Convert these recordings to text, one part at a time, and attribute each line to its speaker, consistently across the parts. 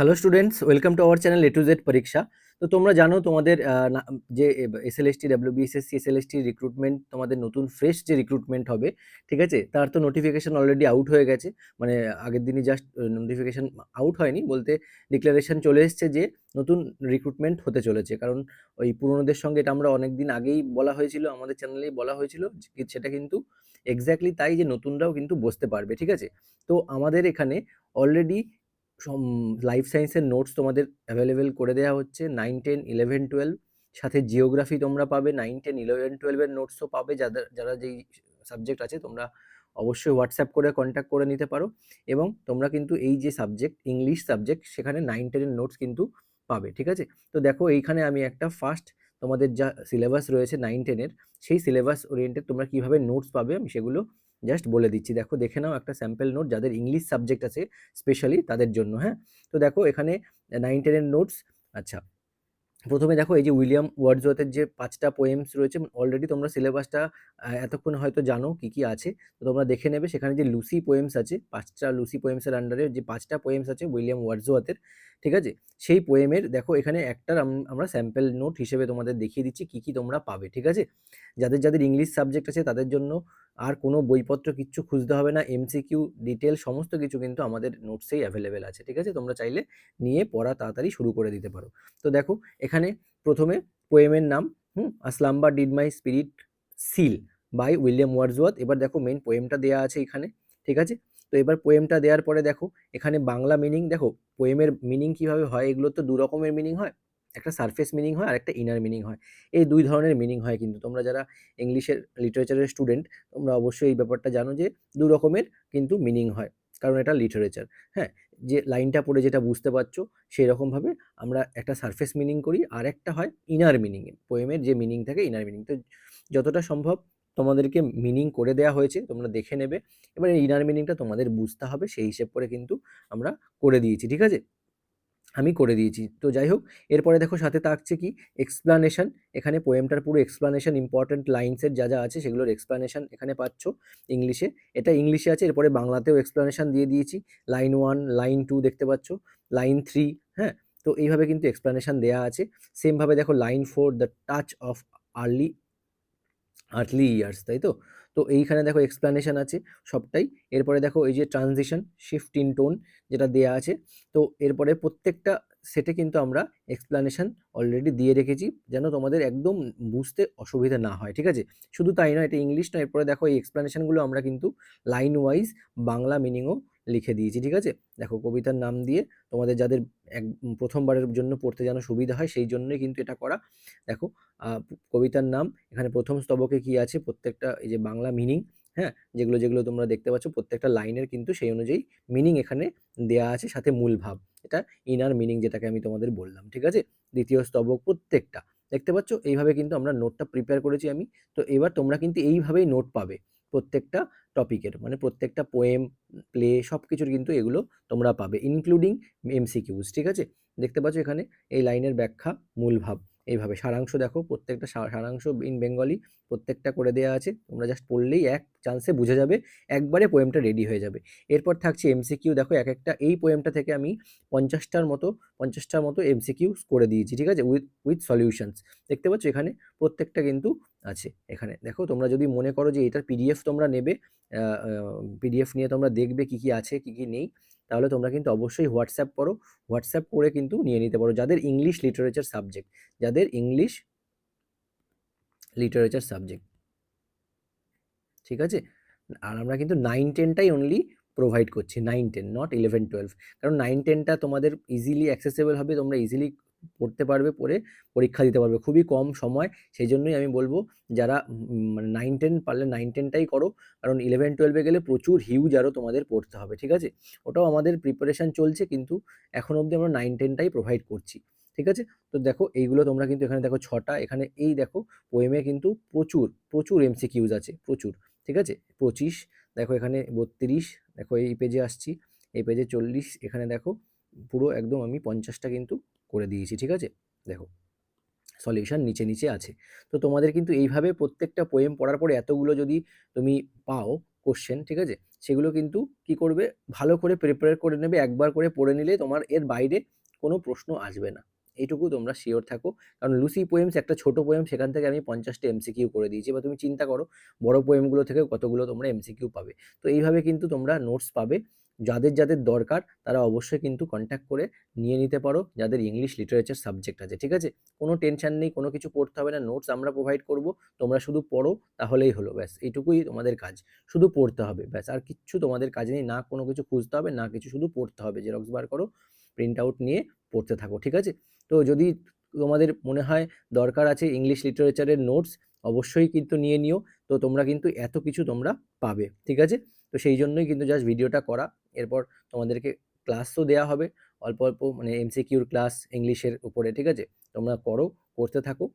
Speaker 1: Hello students welcome to our channel A to Z পরীক্ষা তো তোমরা জানো তোমাদের আহ, না- যে এসএলএসটি ডাব্লিউবিএসএসসি এসএলএসটি রিক্রুটমেন্ট তোমাদের নতুন ফ্রেশ যে রিক্রুটমেন্ট হবে ঠিক আছে? তার তো নোটিফিকেশন অলরেডি আউট হয়ে গেছে। মানে আগের দিনই জাস্ট নোটিফিকেশন আউট হয়নি বলতে ডিক্লারেশন চলে এসছে যে নতুন রিক্রুটমেন্ট হতে চলেছে। কারণ ওই পুরনোদের সঙ্গে এটা আমরা অনেক দিন আগেই বলা হয়েছিল আমাদের চ্যানেলেই বলা হয়েছিল সেটা কিন্তু এক্স্যাক্টলি তাই যে নতুনরাও কিন্তু বসতে পারবে ঠিক আছে? তো আমাদের এখানে অলরেডি লাইফ সায়েন্সের নোটস তোমাদের অ্যাভেলেবেল করে দেওয়া হচ্ছে। নাইন টেন ইলেভেন টুয়েলভ সাথে জিওগ্রাফি তোমরা পাবে। নাইন টেন ইলেভেন টুয়েলভের নোটসও পাবে। যাদের, যারা যেই সাবজেক্ট আছে, তোমরা অবশ্যই হোয়াটসঅ্যাপ করে কন্ট্যাক্ট করে নিতে পারো। এবং তোমরা কিন্তু এই যে সাবজেক্ট ইংলিশ সাবজেক্ট সেখানে নাইন টেনের নোটস কিন্তু পাবে, ঠিক আছে? তো দেখো, এইখানে আমি একটা ফার্স্ট তোমাদের যা সিলেবাস রয়েছে নাইন টেনের সেই সিলেবাস ওরিয়েন্টেড তোমরা কীভাবে নোটস পাবে আমি সেগুলো জাস্ট বলে দিচ্ছি। দেখো, দেখে নাও একটা স্যাম্পল নোট যাদের ইংলিশ সাবজেক্ট আছে স্পেশালি তাদের জন্য হ্যাঁ? তো দেখো, এখানে নাইন টেনের নোটস আচ্ছা। প্রথমে দেখো, এই যে উইলিয়াম ওয়ার্ডসওয়ার্থের যে পাঁচটা পোয়েমস রয়েছে অলরেডি তোমরা সিলেবাসটা এতক্ষণ হয়তো জানো কি কি আছে, তো তোমরা দেখে নেবে, সেখানে যে লুসি পোয়েমস আছে, পাঁচটা লুসি পোয়েমসের আন্ডারে যে পাঁচটা পোয়েমস আছে উইলিয়াম ওয়ার্ডসওয়ার্থের ঠিক আছে? সেই পোয়েমের দেখো এখানে একটার আমরা স্যাম্পল নোট হিসেবে তোমাদের দেখিয়ে দিচ্ছি কি কি তোমরা পাবে, ঠিক আছে? যাদের যাদের ইংলিশ সাবজেক্ট আছে তাদের জন্য আর কোনো বইপত্র কিচ্ছু খুঁজতে হবে না এমসিকিউ ডিটেল সমস্ত কিছু কিন্তু আমাদের নোটসেই অ্যাভেলেবেল আছে, ঠিক আছে? তোমরা চাইলে নিয়ে পড়া তাড়াতাড়ি শুরু করে দিতে পারো। তো দেখো, এখানে প্রথমে পোয়েমের নাম, হুম a slumber did my spirit seal by William Wordsworth এবার দেখো মেইন পোয়েমটা দেওয়া আছে এখানে, ঠিক আছে? তো এবার পোয়েমটা দেওয়ার পরে দেখো, এখানে বাংলা মিনিং দেখো পোয়েমের মিনিং কীভাবে হয়? এগুলো তো দু রকমের মিনিং হয়। একটা সারফেস মিনিং হয় আর একটা ইনার মিনিং হয়। এই দুই ধরনের মিনিং হয় কিন্তু। তোমরা যারা ইংলিশের লিটারেচারের স্টুডেন্ট তোমরা অবশ্যই এই ব্যাপারটা জানো যে দু রকমের কিন্তু মিনিং হয়। কারণ এটা লিটারেচার হ্যাঁ? যে লাইনটা পড়ে যেটা বুঝতে পারছ সেই রকমভাবে আমরা একটা সারফেস মিনিং করি আর একটা হয় ইনার মিনিং পোয়েমের যে মিনিং থাকে ইনার মিনিং তো যতটা সম্ভব তোমাদেরকে মিনিং করে দেওয়া হয়েছে, তোমরা দেখে নেবে। এবার ইনার মিনিংটা তোমাদের বুঝতে হবে, সেই হিসেব করে কিন্তু আমরা করে দিয়েছি, ঠিক আছে? আমি করে দিয়েছি। তো যাই হোক, এরপরে দেখো সাথে থাকছে কি? এক্সপ্লানেশন এখানে পোয়েমটার পুরো এক্সপ্লানেশন ইম্পর্টেন্ট লাইন্সের যা যা আছে সেগুলোর এক্সপ্লানেশন এখানে পাচ্ছ ইংলিশে এটা ইংলিশে আছে, এরপরে বাংলাতেও এক্সপ্লানেশন দিয়ে দিয়েছি। লাইন ওয়ান লাইন টু দেখতে পাচ্ছ। লাইন থ্রি হ্যাঁ? তো এইভাবে কিন্তু এক্সপ্লানেশন দেওয়া আছে। সেমভাবে দেখো line four the touch of early early years তাই তো? তো এইখানে দেখো এক্সপ্লানেশন আছে সবটাই। এরপরে দেখো এই যে ট্রানজিশন শিফট ইন টোন যেটা দেয়া আছে। তো এরপরে প্রত্যেকটা সেটে কিন্তু আমরা এক্সপ্লানেশন অলরেডি দিয়ে রেখেছি যেন তোমাদের একদম বুঝতে অসুবিধা না হয়, ঠিক আছে? শুধু তাই নয়, এটা ইংলিশ নয়, এরপরে দেখো এই এক্সপ্লানেশনগুলো আমরা কিন্তু লাইন ওয়াইজ বাংলা মিনিংও লিখে দিয়েছি, ঠিক আছে? দেখো, কবিতার নাম দিয়ে তোমাদের যাদের এক, প্রথমবারের জন্য পড়তে যেন সুবিধা হয়, সেই জন্যই কিন্তু এটা করা। দেখো কবিতার নাম, এখানে প্রথম স্তবকে কি আছে? প্রত্যেকটা, এই যে বাংলা মিনিং হ্যাঁ? যেগুলো যেগুলো তোমরা দেখতে পাচ্ছ, প্রত্যেকটা লাইনের কিন্তু সেই অনুযায়ী মিনিং এখানে দেয়া আছে, সাথে মূল ভাব। এটা ইনার মিনিং যেটাকে আমি তোমাদের বললাম, ঠিক আছে? দ্বিতীয় স্তবক প্রত্যেকটা। দেখতে পাচ্ছ? এইভাবে কিন্তু আমরা নোটটা প্রিপেয়ার করেছি আমি। তো এবার তোমরা কিন্তু এইভাবেই নোট পাবে। প্রত্যেকটা টপিকের মানে প্রত্যেকটা পোয়েম প্লে সব কিছুর কিন্তু এগুলো তোমরা পাবে ইনক্লুডিং এমসিকিউজ ঠিক আছে? দেখতে পাচ্ছ এখানে এই লাইনের ব্যাখ্যা, মূল ভাব। এইভাবে সারাংশ দেখো, প্রত্যেকটা সারাংশ ইন বেঙ্গলি প্রত্যেকটা করে দেওয়া আছে। তোমরা জাস্ট পড়লেই এক চান্সে বুঝে যাবে, একবারে পোয়েমটা রেডি হয়ে যাবে। এরপর থাকছে এমসিকিউ দেখো এক একটা, এই পোয়েমটা থেকে আমি পঞ্চাশটার মতো পঞ্চাশটার মতো এমসিকিউ করে দিয়েছি, ঠিক আছে? উইথ উইথ সলিউশনস দেখতে পাচ্ছ এখানে প্রত্যেকটা কিন্তু আছে, এখানে। দেখো, তোমরা যদি মনে করো যে এটার পিডিএফ তোমরা নেবে পিডিএফ নিয়ে তোমরা দেখবে কি কি আছে, কি কি নেই তাহলে তোমরা কিন্তু অবশ্যই হোয়াটসঅ্যাপ করো। হোয়াটসঅ্যাপ করে কিন্তু নিয়ে নিতে পারো যাদের ইংলিশ লিটারেচার সাবজেক্ট, যাদের ইংলিশ লিটারেচার সাবজেক্ট। ঠিক আছে? আর আমরা কিন্তু নাইন টেনটাই অনলি প্রোভাইড করছি, nine ten not eleven twelve কারণ নাইন টেনটা তোমাদের ইজিলি অ্যাক্সেসেবল হবে, তোমরা ইজিলি পড়তে পারবে, পড়ে পরীক্ষা দিতে পারবে। খুবই কম সময় সেই জন্যই আমি বলব যারা মানে নাইন টেন পারলে নাইন টেনটাই করো। কারণ ইলেভেন টুয়েলভে গেলে প্রচুর হিউজ আরও তোমাদের পড়তে হবে, ঠিক আছে? ওটাও আমাদের প্রিপারেশান চলছে, কিন্তু এখন অবধি আমরা নাইন টেনটাই প্রোভাইড করছি, ঠিক আছে? তো দেখো, এইগুলো তোমরা কিন্তু এখানে দেখো ছটা, এখানে এই দেখো পোয়েমে কিন্তু প্রচুর প্রচুর এমসিকিউজ আছে, প্রচুর, ঠিক আছে? পঁচিশ, দেখো এখানে বত্রিশ, দেখো এই পেজে আসছি, এই পেজে চল্লিশ, এখানে দেখো পুরো একদম আমি পঞ্চাশটা কিন্তু করে দিয়েছি, ঠিক আছে? দেখো সলিউশন নিচে নিচে আছে। তো তোমাদের কিন্তু এইভাবে প্রত্যেকটা পোয়েম পড়ার পরে এতগুলো যদি তুমি পাও কোশ্চেন ঠিক আছে? সেগুলো কিন্তু কি করবে? ভালো করে প্রিপেয়ার করে নেবে, একবার করে পড়ে নিলে তোমার এর বাইরে কোনো প্রশ্ন আসবে না। এইটুকু তোমরা শিওর থাকো। কারণ লুসি পোয়েমস একটা ছোট পোয়েম সেখান থেকে আমি পঞ্চাশটা এমসিকিউ করে দিয়েছি। এবার তুমি চিন্তা করো, বড় পোয়েমগুলো থেকে কতগুলো তোমরা এমসিকিউ পাবে। তো এইভাবে কিন্তু তোমরা নোটস পাবে। যাদের যাদের দরকার, তারা অবশ্যই কিন্তু কন্ট্যাক্ট করে নিয়ে নিতে পারো। যাদের ইংলিশ লিটারেচার সাবজেক্ট আছে, ঠিক আছে? কোনো টেনশন নেই, কোনো কিছু পড়তে হবে না নোটস আমরা প্রোভাইড করব, তোমরা শুধু পড়ো, তাহলেই হলো, ব্যাস। এইটুকুই তোমাদের কাজ। শুধু পড়তে হবে, ব্যাস। আর কিচ্ছু তোমাদের কাজ নেই, না কোনো কিছু খুঁজতে হবে, না কিছু শুধু পড়তে হবে। জেরক্স বার করো প্রিন্ট আউট নিয়ে পড়তে থাকো, ঠিক আছে? তো যদি তোমাদের মনে হয় দরকার আছে ইংলিশ লিটারেচারের নোটস অবশ্যই কিন্তু নিয়ে নিও। তো তোমরা কিন্তু এত কিছু তোমরা পাবে, ঠিক আছে? তো সেই জন্যই কিন্তু জাস্ট ভিডিওটা করা। এরপর তোমাদেরকে ক্লাসও দেওয়া হবে। অল্প অল্প মানে এমসিকিউর ক্লাস ইংলিশের উপরে, ঠিক আছে? তোমরা করো, করতে থাকো।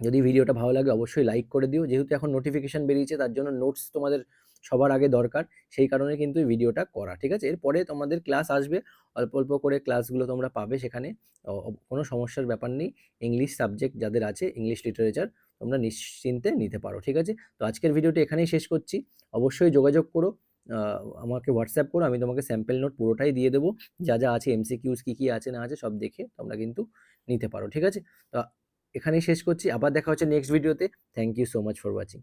Speaker 1: যদি ভিডিওটা ভালো লাগে অবশ্যই লাইক করে দিও। যেহেতু এখন নোটিফিকেশান বেরিয়েছে, তার জন্য নোটস তোমাদের সবার আগে দরকার। সেই কারণে কিন্তু ভিডিওটা করা, ঠিক আছে? এরপরে তোমাদের ক্লাস আসবে। অল্প অল্প করে ক্লাসগুলো তোমরা পাবে সেখানে। কোনো সমস্যার ব্যাপার নেই। ইংলিশ সাবজেক্ট যাদের আছে ইংলিশ লিটারেচার তোমরা নিশ্চিন্তে নিতে পারো, ঠিক আছে? তো আজকের ভিডিওটি এখানেই শেষ করছি। অবশ্যই যোগাযোগ করো আমাকে হোয়াটসঅ্যাপ করো, আমি তোমাকে স্যাম্পেল নোট পুরোটাই দিয়ে দেবো। যা যা আছে এমসিকিউস কী কী আছে, না আছে, সব দেখে তোমরা কিন্তু নিতে পারো, ঠিক আছে? তো এখানেই শেষ করছি, আবার দেখা হচ্ছে নেক্সট ভিডিওতে thank you so much for watching